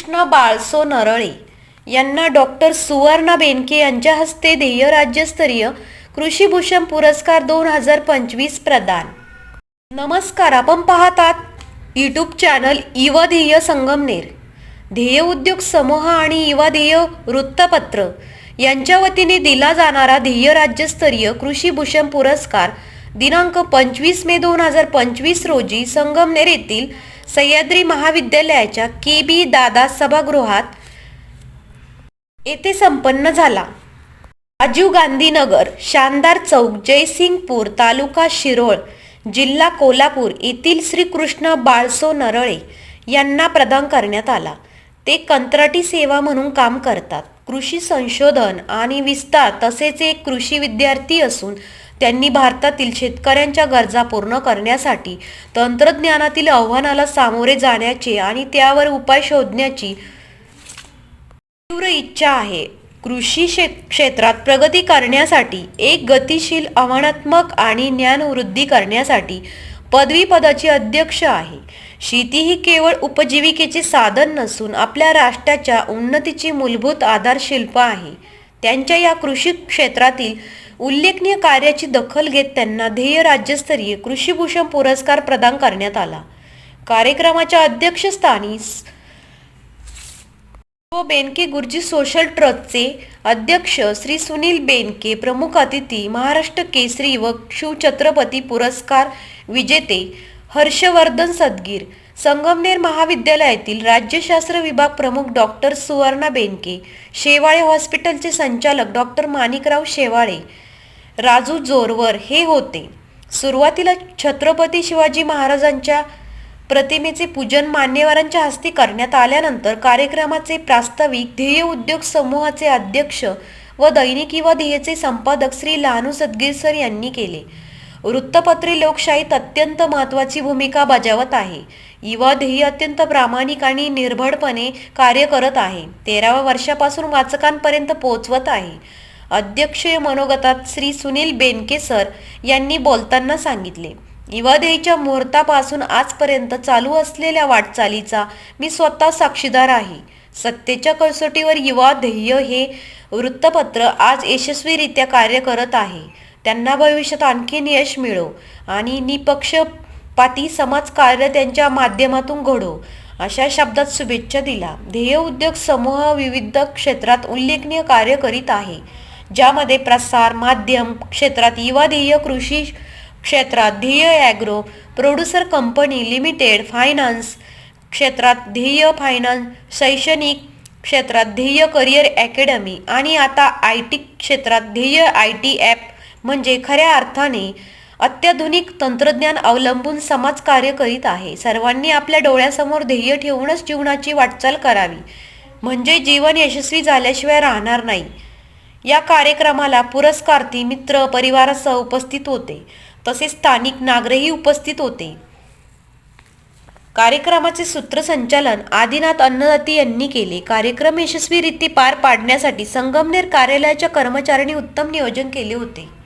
श्रीकृष्ण बाळसो नरळे यांना डॉक्टर सुवर्णा बेनके यांच्या हस्ते ध्येय राज्यस्तरीय कृषीभूषण पुरस्कार दोन हजार पंचवीस प्रदान. नमस्कार आपण पाहतात यूट्यूब चॅनल युवा ध्येय संगमनेर. ध्येय उद्योग समूह आणि युवा ध्येय वृत्तपत्र यांच्या वतीने दिला जाणारा ध्येय राज्यस्तरीय कृषीभूषण पुरस्कार दिनांक पंचवीस मे दोन हजार पंचवीस रोजी संगमनेर येथील सह्याद्री महाविद्यालयाच्या के बी दादा सभागृहात येथे संपन्न झाला. राजीव गांधीनगर शानदार चौक जयसिंगपूर तालुका शिरोळ जिल्हा कोल्हापूर येथील श्रीकृष्ण बाळसो नरळे यांना प्रदान करण्यात आला. ते कंत्राटी सेवा म्हणून काम करतात. कृषी संशोधन आणि विस्तार तसेच एक कृषी विद्यार्थी असून त्यांनी भारतातील शेतकऱ्यांच्या गरजा पूर्ण करण्यासाठी तंत्रज्ञानातील आव्हानाला सामोरे जाण्याचे आणि त्यावर उपाय शोधण्याची तीव्र इच्छा आहे. कृषी क्षेत्रात प्रगती करण्यासाठी एक गतिशील आव्हानात्मक आणि ज्ञानवृद्धी करण्यासाठी पदवीपदाची अध्यक्ष आहे. शेती ही केवळ उपजीविकेचे साधन नसून आपल्या राष्ट्राच्या उन्नतीची मूलभूत आधारशिल्प आहे. त्यांच्या या कृषी क्षेत्रातील उल्लेखनीय कार्याची दखल घेत त्यांना ध्येय राज्यस्तरीय कृषीभूषण पुरस्कार प्रदान करण्यात आला. कार्यक्रमाच्या अध्यक्षस्थानी व बेनके गुरुजी सोशल ट्रस्टचे अध्यक्ष श्री सुनील बेनके प्रमुख अतिथी महाराष्ट्र केसरी व शिवछत्रपती पुरस्कार विजेते हर्षवर्धन सदगीर संगमनेर महाविद्यालयातील राज्यशास्त्र विभाग प्रमुख डॉक्टर सुवर्णा बेनके शेवाळे हॉस्पिटलचे संचालक डॉक्टर माणिकराव शेवाळे राजू जोरवर हे होते. सुरुवातीला छत्रपती शिवाजी महाराजांच्या प्रतिमेचे पूजन मान्यवरांच्या हस्ते करण्यात आल्यानंतर कार्यक्रमाचे प्रास्ताविक ध्येय उद्योग समूहाचे अध्यक्ष व दैनिक व ध्येयचे संपादक श्री लहानू सदगीरसर यांनी केले. वृत्तपत्रे लोकशाहीत अत्यंत महत्त्वाची भूमिका बजावत आहे. युवा ध्येय अत्यंत प्रामाणिक आणि निर्भडपणे कार्य करत आहे. तेराव्या वर्षापासून वाचकांपर्यंत पोहोचवत आहे. अध्यक्षीय मनोगतात श्री सुनील बेनके सर यांनी बोलताना सांगितले युवा मुहूर्तापासून आजपर्यंत चालू असलेल्या वाटचालीचा मी स्वतः साक्षीदार आहे. सत्तेच्या कसोटीवर युवा ध्येय हे वृत्तपत्र आज यशस्वीरित्या कार्य करत आहे. त्यांना भविष्यात आणखीन यश मिळो आणि निपक्षपाती समाजकार्य त्यांच्या माध्यमातून घडो. अशा शब्दात शुभेच्छा दिला ध्येय उद्योग समूह विविध क्षेत्रात उल्लेखनीय कार्य करीत आहे. ज्यामध्ये प्रसार माध्यम क्षेत्रात युवा ध्येय कृषी क्षेत्रात Dhyey agro producer company limited finance क्षेत्रात ध्येय फायनान्स शैक्षणिक क्षेत्रात ध्येय करिअर अकॅडमी आणि आता आय टी क्षेत्रात ध्येय आय टी ॲप म्हणजे खऱ्या अर्थाने अत्याधुनिक तंत्रज्ञान अवलंबून समाजकार्य करीत आहे. सर्वांनी आपल्या डोळ्यासमोर ध्येय ठेवूनच जीवनाची वाटचाल करावी. म्हणजे जीवन यशस्वी झाल्याशिवाय राहणार नाही. या कार्यक्रमाला पुरस्कार्थी मित्र परिवारासह उपस्थित होते. तसेच स्थानिक नागरिकही उपस्थित होते. कार्यक्रमाचे सूत्रसंचालन आदिनाथ अन्नदाती यांनी केले. कार्यक्रम यशस्वीरित्या पार पाडण्यासाठी संगमनेर कार्यालयाच्या कर्मचाऱ्यांनी उत्तम नियोजन केले होते.